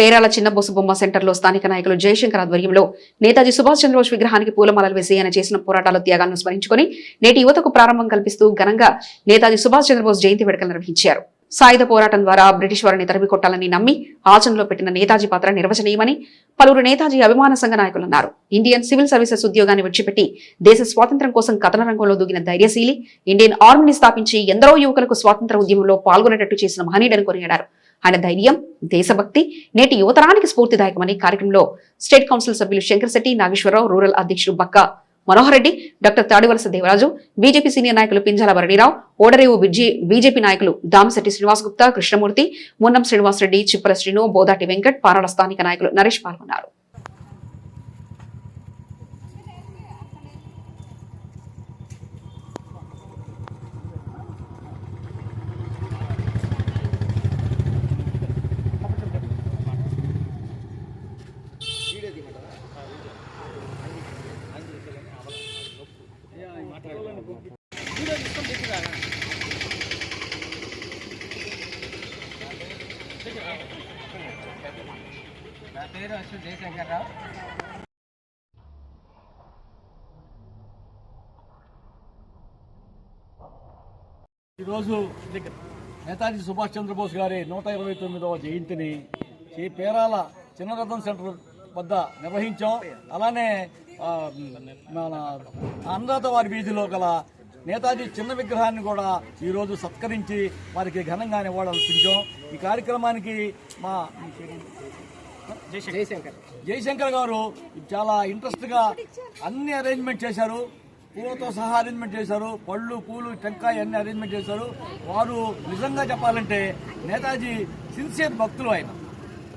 పేరాల చిన్నబోసు బొమ్మ సెంటర్లో స్థానిక నాయకులు జయశంకర్ ఆధ్వర్యంలో నేతాజీ సుభాష్ చంద్రబోస్ విగ్రహానికి పూలమాలలు వేసి ఆయన చేసిన పోరాటాల త్యాగాలను స్మరించుకుని నేటి యువతకు ప్రారంభం కల్పిస్తూ ఘనంగా నేతాజీ సుభాష్ చంద్రబోస్ జయంతి వేడుకలు నిర్వహించారు. సాయుధ పోరాటం ద్వారా బ్రిటిష్ వారిని తరిమి కొట్టాలని నమ్మి ఆచరణలో పెట్టిన నేతాజీ పాత్ర నిర్వచనీయమని పలువురు నేతాజీ అభిమాన సంఘ నాయకులు అన్నారు. ఇండియన్ సివిల్ సర్వీసెస్ ఉద్యోగాన్ని విడిచిపెట్టి దేశ స్వాతంత్ర్యం కోసం కథన రంగంలో దూగిన ధైర్యశీలి ఇండియన్ ఆర్మీని స్థాపించి ఎందరో యువకులకు స్వాతంత్ర ఉద్యమంలో పాల్గొనేటట్టు చేసిన మహనీయుడని కొనియాడారు. ఆయన ధైర్యం దేశభక్తి నేటి యువతరానికి స్ఫూర్తిదాయకమని కార్యక్రమంలో స్టేట్ కౌన్సిల్ సభ్యులు శంకర్శెట్టి నాగేశ్వరరావు రూరల్ అధ్యక్షుడు Bakka Manohar Reddy doctor Tadivalasa Devaraju BJP senior నాయకులు పింజాల భరణిరావు ఓడరేవు బీజేపీ నాయకులు దామశెట్టి శ్రీనివాస్ గుప్తా కృష్ణమూర్తి మున్నం శ్రీనివాస్ రెడ్డి చిప్పల శ్రీను బోదాటి వెంకట్ పారాడ స్థానిక నాయకులు నరేష్ పాల్గొన్నారు. నా పేరు అశ్వ జయశంకర్రావు ఈరోజు నేతాజీ సుభాష్ చంద్రబోస్ గారి నూట ఇరవై తొమ్మిదవ జయంతిని ఈ పేరాల చిన్నరథం సెంటర్ వద్ద నిర్వహించాం. అలానే మన అనురాధ వారి వీధిలో గల నేతాజీ చిన్న విగ్రహాన్ని కూడా ఈరోజు సత్కరించి వారికి ఘనంగా నివాళులర్పించాం ఈ కార్యక్రమానికి మా జయశంకర్. జయశంకర్ గారు చాలా ఇంట్రెస్ట్గా అన్ని అరేంజ్మెంట్ చేశారు. పూలతో సహా అరేంజ్మెంట్ చేశారు. పళ్ళు పూలు టెంకాయ అన్ని అరేంజ్మెంట్ చేశారు. వారు నిజంగా చెప్పాలంటే నేతాజీ సిన్సియర్ భక్తులు ఆయన.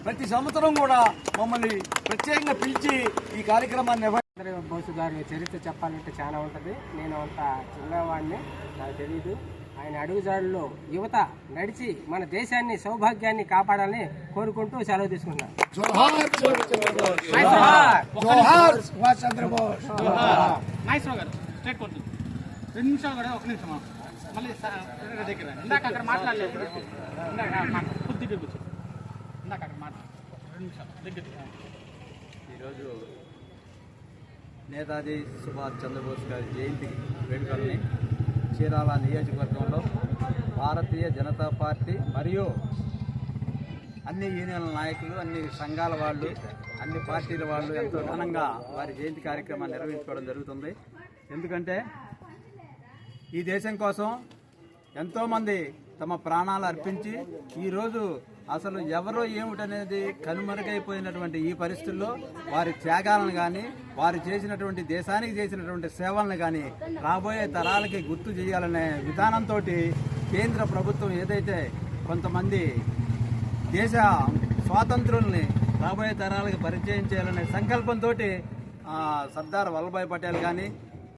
ప్రతి సంవత్సరం కూడా మమ్మల్ని ప్రత్యేకంగా పిలిచి ఈ కార్యక్రమాన్ని చంద్రబాబు బోసు గారి చరిత్ర చెప్పాలంటే చాలా ఉంటుంది. నేను అంత చిన్నవాడిని నాకు తెలియదు ఆయన అడుగుజాడల్లో యువత నడిచి మన దేశాన్ని సౌభాగ్యాన్ని కాపాడాలని కోరుకుంటూ సెలవు రెండు నిమిషాలు కూడా ఒక నిమిషం. మళ్ళీ సా- వేరే దగ్గర ఇందాక అక్కడ మాట్లాడలేదు. ఇందాక మా- కొద్ది దగ్గర కూర్చో. ఇందాక అక్కడ మాట్లాడు రెండు నిమిషాలు. దగ్గర ఈరోజు నేతాజీ సుభాష్ చంద్రబోస్ గారి జయంతి వేడుకల్ని చీరాల నియోజకవర్గంలో భారతీయ జనతా పార్టీ మరియు అన్ని యూనియన్ల నాయకులు అన్ని సంఘాల వాళ్ళు అన్ని పార్టీల వాళ్ళు ఎంతో ఘనంగా వారి జయంతి కార్యక్రమాన్ని నిర్వహించుకోవడం జరుగుతుంది. ఎందుకంటే ఈ దేశం కోసం ఎంతోమంది తమ ప్రాణాలు అర్పించి ఈరోజు అసలు ఎవరో ఏమిటనేది కనుమరుగైపోయినటువంటి ఈ పరిస్థితుల్లో వారి త్యాగాలను కానీ వారు చేసినటువంటి దేశానికి చేసినటువంటి సేవలను కానీ రాబోయే తరాలకి గుర్తు చేయాలనే విధానంతో కేంద్ర ప్రభుత్వం ఏదైతే కొంతమంది దేశ స్వాతంత్రుల్ని రాబోయే తరాలకు పరిచయం చేయాలనే సంకల్పంతో సర్దార్ వల్లభాయ్ పటేల్ కానీ